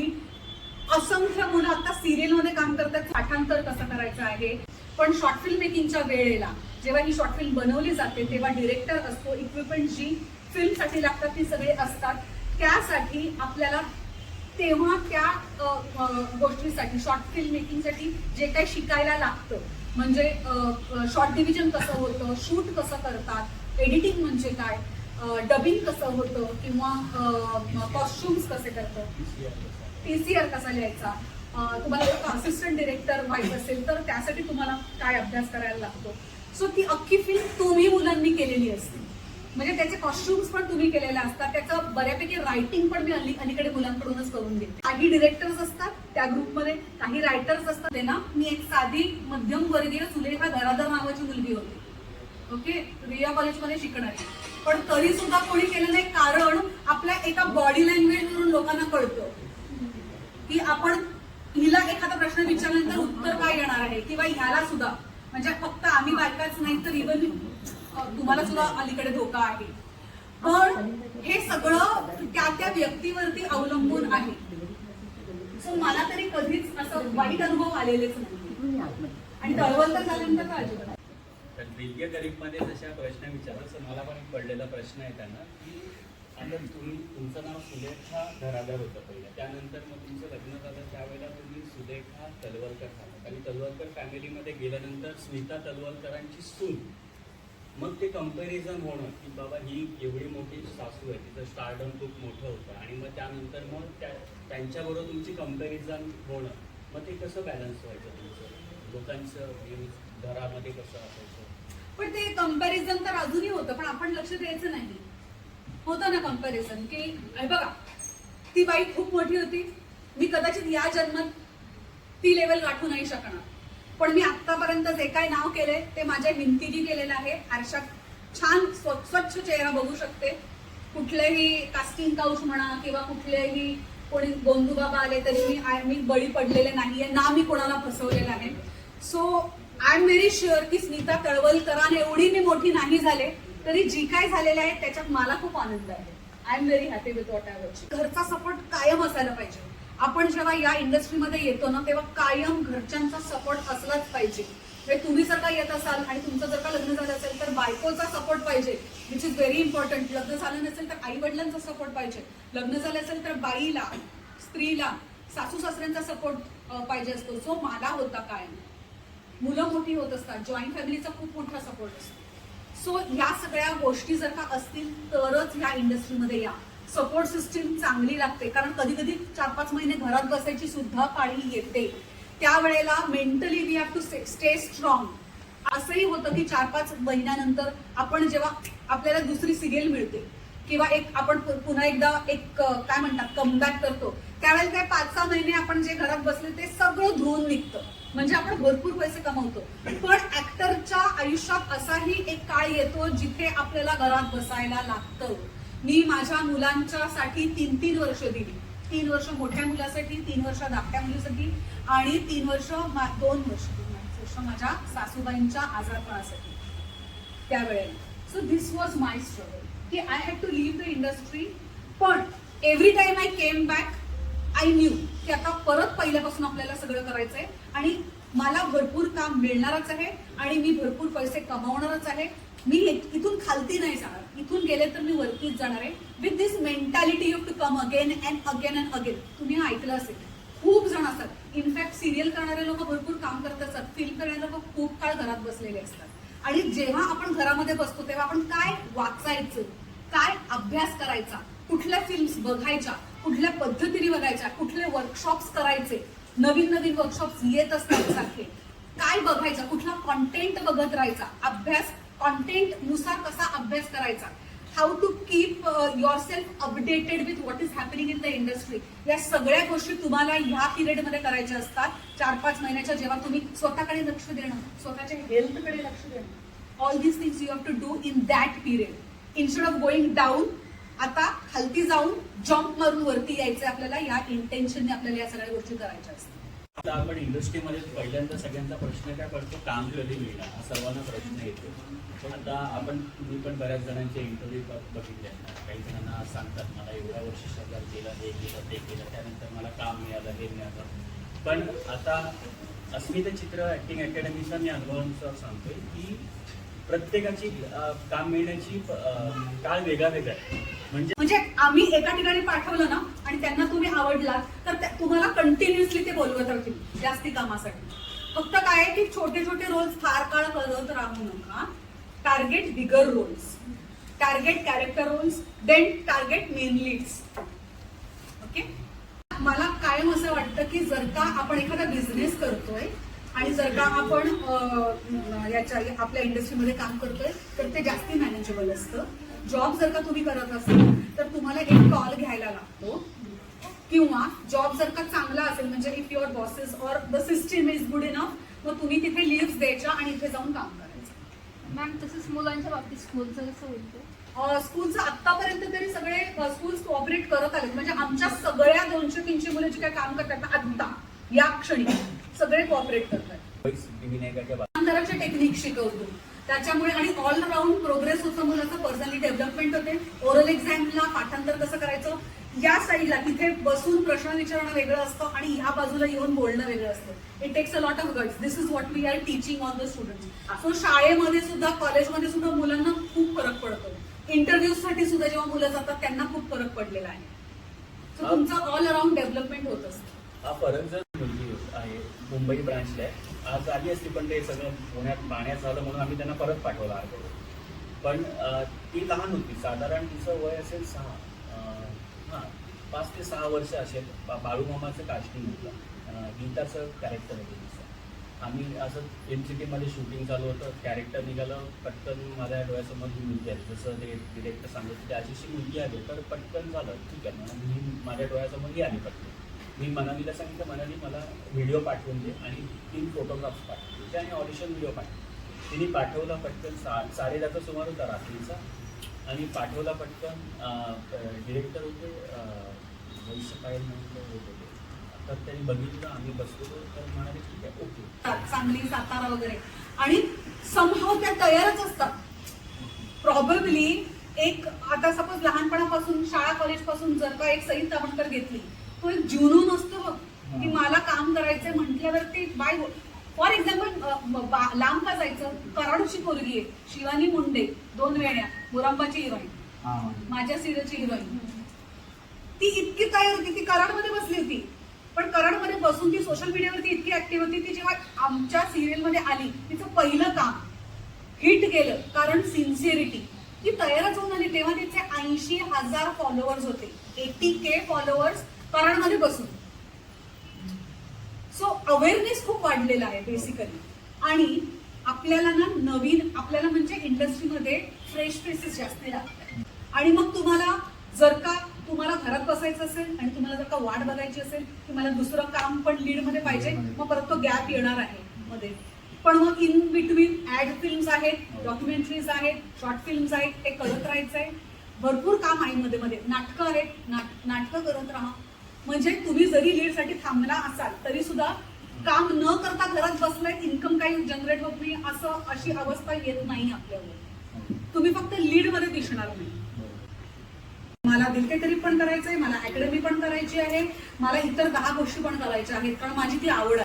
आपली असंख्य मुलं आता सिरियलमध्ये काम करतात पाठांतर कसं करायचं आहे? पण शॉर्ट फिल्म मेकिंगच्या वेळेला जेव्हा ही शॉर्ट फिल्म बनवली जाते तेव्हा डिरेक्टर असतो इक्विपमेंट जी फिल्मसाठी लागतात ती सगळे असतात. त्यासाठी आपल्याला तेव्हा त्या गोष्टीसाठी शॉर्ट फिल्म मेकिंगसाठी जे काही शिकायला लागतं म्हणजे शॉर्ट डिव्हिजन कसं होतं शूट कसं करतात एडिटिंग म्हणजे काय डबिंग कसं होतं किंवा कॉस्ट्युम्स कसे करतात? टीसीआर कसा लिहायचा? तुम्हाला जर असिस्टंट डिरेक्टर व्हायचं असेल तर त्यासाठी तुम्हाला काय अभ्यास करायला लागतो? सो ती अख्खी फिल्म तुम्ही मुलांनी केलेली असते. म्हणजे त्याचे कॉस्ट्युम्स पण तुम्ही केलेले असतात. त्याचं बऱ्यापैकी रायटिंग पण मी अली अलीकडे मुलांकडूनच करून घेते काही डिरेक्टर्स असतात त्या ग्रुपमध्ये काही रायटर्स असतात. ते ना मी एक साधी मध्यम वर्गीय सुलेखा घराधर नावाची मुलगी होती. ओके रिया कॉलेजमध्ये शिकणारी. पण तरी सुद्धा कोणी केलं नाही कारण आपल्या एका बॉडी लँग्वेजवरून लोकांना कळतं. की आपण हिला एखादा प्रश्न विचारल्यानंतर उत्तर काय येणार आहे? किंवा ह्याला सुद्धा. म्हणजे फक्त आम्ही बायकाच नाही तर इव्हन तुम्हाला सुद्धा अलीकडे धोका आहे. पण हे सगळं त्या त्या व्यक्तीवरती अवलंबून आहे. सो मला तरी कधीच असं वाईट अनुभव आलेलेच नाही. आणि तळवल तर झाल्यानंतर तर अजिबात तर गरीबमध्ये जशा प्रश्न विचारला मला पण एक पडलेला प्रश्न आहे त्यांना. की आता तुम्ही तुमचं नाव सुलेखा घरादार होतं पहिलं. त्यानंतर मग तुमचं लग्न झालं त्यावेळेला तुम्ही सुलेखा तलवलकर झाला. आणि तलवलकर फॅमिलीमध्ये गेल्यानंतर स्मिता तलवलकरांची सून. मग ते कंपॅरिझन होणं की बाबा ही एवढी मोठी सासू आहे तिचं स्टार्डम खूप मोठं होतं. आणि मग त्यानंतर मग त्या त्यांच्याबरोबर तुमची कंपॅरिझन होणं. मग ते कसं बॅलन्स व्हायचं तुमचं? लोकांचं म्हणजे घरामध्ये कसं असायचं? पण ते कंपॅरिझन तर अजूनही होतं पण आपण लक्ष द्यायचं नाही. होतं ना कंपॅरिझन की अरे बघा ती बाई खूप मोठी होती. मी कदाचित या जन्मात ती लेवल गाठू नाही शकणार. पण मी आत्तापर्यंत जे काय नाव केले ते माझ्या हिमतीने केलेलं आहे. आरशात छान स्वच्छ चेहरा बघू शकते. कुठलेही कास्टिंग काउच म्हणा किंवा कुठलेही कोणी गोंधू बाबा आले तरी मी आय मी बळी पडलेले नाहीये. ना मी कोणाला फसवलेलं आहे. So I am very sure की स्मिता तळवलकरान एवढी मी मोठी नाही झाले. तरी जी काय झालेलं आहे त्याच्यात मला खूप आनंद आहे. I am very happy with what I घरचा सपोर्ट कायम असायला पाहिजे. आपण जेव्हा या इंडस्ट्रीमध्ये येतो ना तेव्हा कायम घरच्यांचा सपोर्ट असलाच पाहिजे. म्हणजे तुम्ही जर का येत असाल आणि तुमचं जर का लग्न झालं असेल तर बायकोचा सपोर्ट पाहिजे विच इज व्हेरी इम्पॉर्टंट लग्न झालं नसेल तर आई वडिलांचा सपोर्ट पाहिजे. लग्न झालं असेल तर बाईला स्त्रीला सासू सासऱ्यांचा सपोर्ट पाहिजे असतो. जो मला होता कायम. मुलं मोठी होत असतात. जॉईंट फॅमिलीचा खूप मोठा सपोर्ट असतो. सो या सगळ्या गोष्टी जर का असतील तरच ह्या इंडस्ट्रीमध्ये या. सपोर्ट सिस्टीम चांगली लागते. कारण कधी कधी चार पाच महिने घरात बसायची सुद्धा पाळी येते. त्यावेळेला mentally we have to stay strong असंही होतं की चार पाच महिन्यानंतर आपण जेव्हा आपल्याला दुसरी सिरियल मिळते किंवा एक आपण पुन्हा एकदा एक काय म्हणतात कमबॅक करतो. त्यावेळेला काय पाच सहा महिने आपण जे घरात बसले ते सगळं धुवून निघतं. म्हणजे आपण भरपूर पैसे कमवतो. पण ऍक्टरच्या आयुष्यात असाही एक काळ येतो जिथे आपल्याला घरात बसायला लागतं. मी माझ्या मुलांच्या साठी तीन तीन वर्ष दिली. तीन वर्ष मोठ्या मुलासाठी तीन वर्ष धाकट्या मुलीसाठी आणि तीन वर्ष दोन वर्ष वर्ष माझ्या सासूबाईंच्या आजारपणासाठी. त्यावेळेला. So this was my struggle की I had to leave the industry पण every time I came back I knew की आता परत पहिल्यापासून आपल्याला सगळं करायचंय आणि मला भरपूर काम मिळणारच आहे आणि मी भरपूर पैसे कमावणारच आहे. मी इथून खालती नाही जाणार. इथून गेले तर मी वरतीच जाणार आहे. With this mentality you to come again and again and again तुम्ही ऐकलं असेल. खूप जण असतात. इनफॅक्ट सिरियल करणारे लोक भरपूर काम करत असतात फिल्म करणारे लोक खूप काळ घरात बसलेले असतात. आणि जेव्हा आपण घरामध्ये बसतो तेव्हा आपण काय वाचायचं? काय अभ्यास करायचा? कुठल्या फिल्म्स बघायच्या? कुठल्या पद्धतीने बघायच्या? कुठले वर्कशॉप्स करायचे? नवीन नवीन वर्कशॉप्स येत असतात सारखे. काय बघायचं? कुठला कॉन्टेंट बघत राहायचा? अभ्यास कॉन्टेंटनुसार कसा अभ्यास करायचा? How to keep yourself updated with what is happening in the industry या सगळ्या गोष्टी तुम्हाला ह्या पिरियडमध्ये करायच्या असतात. चार पाच महिन्याच्या जेव्हा तुम्ही स्वतःकडे लक्ष देणं स्वतःच्या हेल्थकडे लक्ष देणं all these things you have to do in that period instead of going down आता खालती जाऊन जम्प मारून वरती यायचं आपल्याला या इंटेन्शनने आपल्याला या सगळ्या गोष्टी करायच्या असतात. आता आपण इंडस्ट्रीमध्ये पहिल्यांदा सगळ्यांचा प्रश्न काय पडतो? काम कधी मिळणार? हा सर्वांना प्रश्न येतो. पण आता आपण तुम्ही पण बऱ्याच जणांचे इंटरव्ह्यू बघितले काही जणांना सांगतात मला एवढ्या वर्ष सरकार केलं हे केलं ते केलं त्यानंतर मला काम मिळालं हे मिळालं. पण आता अस्मिता चित्र ऍक्टिंग अकॅडमीचा मी अनुभवानुसार सांगतोय की प्रत्येकाची काम मिळण्याची काळ वेगळा वेगळा आहे. म्हणजे, म्हणजे आम्ही एका ठिकाणी पाठवलं ना आणि त्यांना तुम्ही आवडला तर तुम्हाला कंटिन्युअसली ते बोलवत राहतील जास्ती कामासाठी. फक्त काय आहे की छोटे छोटे रोल्स फार काळ करत राहू नका. Target bigger roles target character roles then target main leads okay मला कायम असं वाटतं की जर का आपण एखादा बिझनेस करतोय आणि जर का आपण याच्या आपल्या इंडस्ट्रीमध्ये काम करतोय तर ते जास्ती मॅनेजेबल असतं. जॉब जर का तुम्ही करत असाल तर तुम्हाला एक कॉल घ्यायला लागतो. किंवा जॉब जर का चांगला असेल म्हणजे if your bosses or the system is good enough मग तुम्ही तिथे लिव्ह द्यायच्या आणि इथे जाऊन काम करायचं. मॅम तसंच मुलांच्या बाबतीत स्कूलचं कसं होतं स्कूलचं आतापर्यंत तरी सगळे स्कूल कोऑपरेट करत आले म्हणजे आमच्या सगळ्या दोनशे तीनशे मुलं जे काय काम करतात ना आत्ता या क्षणी सगळे कोऑपरेट करतात. टेक्निक शिकवतो. त्याच्यामुळे आणि ऑल राऊंड प्रोग्रेस होतं मुलाचं पर्सनली डेव्हलपमेंट होते. ओरल एक्झामला पाठांतर कसं करायचं? या साईडला तिथे बसून प्रश्न विचारणं वेगळं असतं आणि ह्या बाजूला येऊन बोलणं वेगळं असतं. It takes a lot of guts this is what we are teaching on the student so शाळेमध्ये सुद्धा कॉलेजमध्ये सुद्धा मुलांना खूप फरक पडतो. इंटरव्ह्यू साठी सुद्धा जेव्हा मुलं जातात त्यांना खूप फरक पडलेला आहे. सो तुमचं ऑल अराउंड डेव्हलपमेंट होत असतं. हा फरक जर मुलगी आहे मुंबई ब्रांचला आहे आज आली असती पण ते सगळं पुण्यात पाण्यात झालं म्हणून आम्ही त्यांना परत पाठवलं आर्गो पण ती लहान होती. साधारण तिचं वय असेल सहा हां पाच ते सहा वर्ष असेल बा बाळूमामाचं कास्टिंग होतं. गीताचं कॅरेक्टर होतं तिचं. आम्ही असं एम सी टीमध्ये शूटिंग चालू होतं. कॅरेक्टर निघालं पटकन माझ्या डोळ्यासमोर ही मुलगी आली. जसं ते डिरेक्टर सांगत होते अशी मुलगी आली तर पटकन झालं. ठीक आहे मग मी माझ्या डोळ्यासमोर ही आली पटकन. मी मनालीला सांगितलं मनाली मला व्हिडिओ पाठवून दे आणि तीन फोटोग्राफ्स पाठवले आणि ऑडिशन व्हिडिओ पाठवले तिने पाठवला पटकन सा साडेदहाचा सुमार होता रात्रीचा. आणि पाठवला पटकन डिरेक्टर होते भविष्य पायल म्हणून होते तर त्यांनी बघितलं आम्ही बसलो तर म्हणाले ठीक आहे ओके. सांगली सातारा वगैरे. आणि समहाव त्या तयारच असतात. प्रॉबेबली एक आता सपोज लहानपणापासून शाळा कॉलेजपासून जर का एक सई तावणकर घेतली तो एक जुनून असतो बघ की मला काम करायचंय म्हटल्यावर ते बाय फॉर एक्झाम्पल लांब का जायचं? कराडची पोरगी आहे शिवानी मुंडे दोन वेळ्या मुरांबाची हिरोईन. माझ्या सिरियलची हिरोईन. ती इतकी तयार होती ती कराडमध्ये बसली होती. पण कराडमध्ये बसून ती सोशल मीडियावरती इतकी ऍक्टिव्ह होती ती जेव्हा आमच्या सिरियलमध्ये आली तिचं पहिलं काम हिट गेलं कारण सिन्सिअरिटी ती तयारच होऊन आली तेव्हा तिचे ऐंशी हजार फॉलोअर्स होते. एटी के फॉलोअर्स कराडमध्ये बसून. सो अवेअरनेस खूप वाढलेला आहे बेसिकली आणि आपल्याला ना नवीन आपल्याला म्हणजे इंडस्ट्रीमध्ये फ्रेश फेसेस जास्त लागतात. आणि मग तुम्हाला जर का तुम्हाला घरात बसायचं असेल आणि तुम्हाला जर का वाट बघायची असेल की मला दुसरं काम पण लीडमध्ये पाहिजे मग परत तो गॅप येणार आहे मध्ये. पण मग इन बिटवीन ऍड फिल्म्स आहेत डॉक्युमेंटरीज आहेत शॉर्ट फिल्म्स आहेत ते करत राहायचंय. भरपूर काम आहे मध्ये मध्ये. नाटकं आहेत नाट नाटकं करत राहा. म्हणजे तुम्ही जरी लीडसाठी थांबला असाल तरी सुद्धा काम न करता घरात बसलाय इन्कम काही जनरेट होत नाही असं अशी अवस्था येत नाही आपल्यावर. तुम्ही फक्त लीडमध्ये दिसणार नाही. मला दिलकेटरी पण करायचंय मला अकॅडमी पण करायची आहे मला इतर दहा गोष्टी पण करायच्या आहेत कारण माझी ती आवड आहे.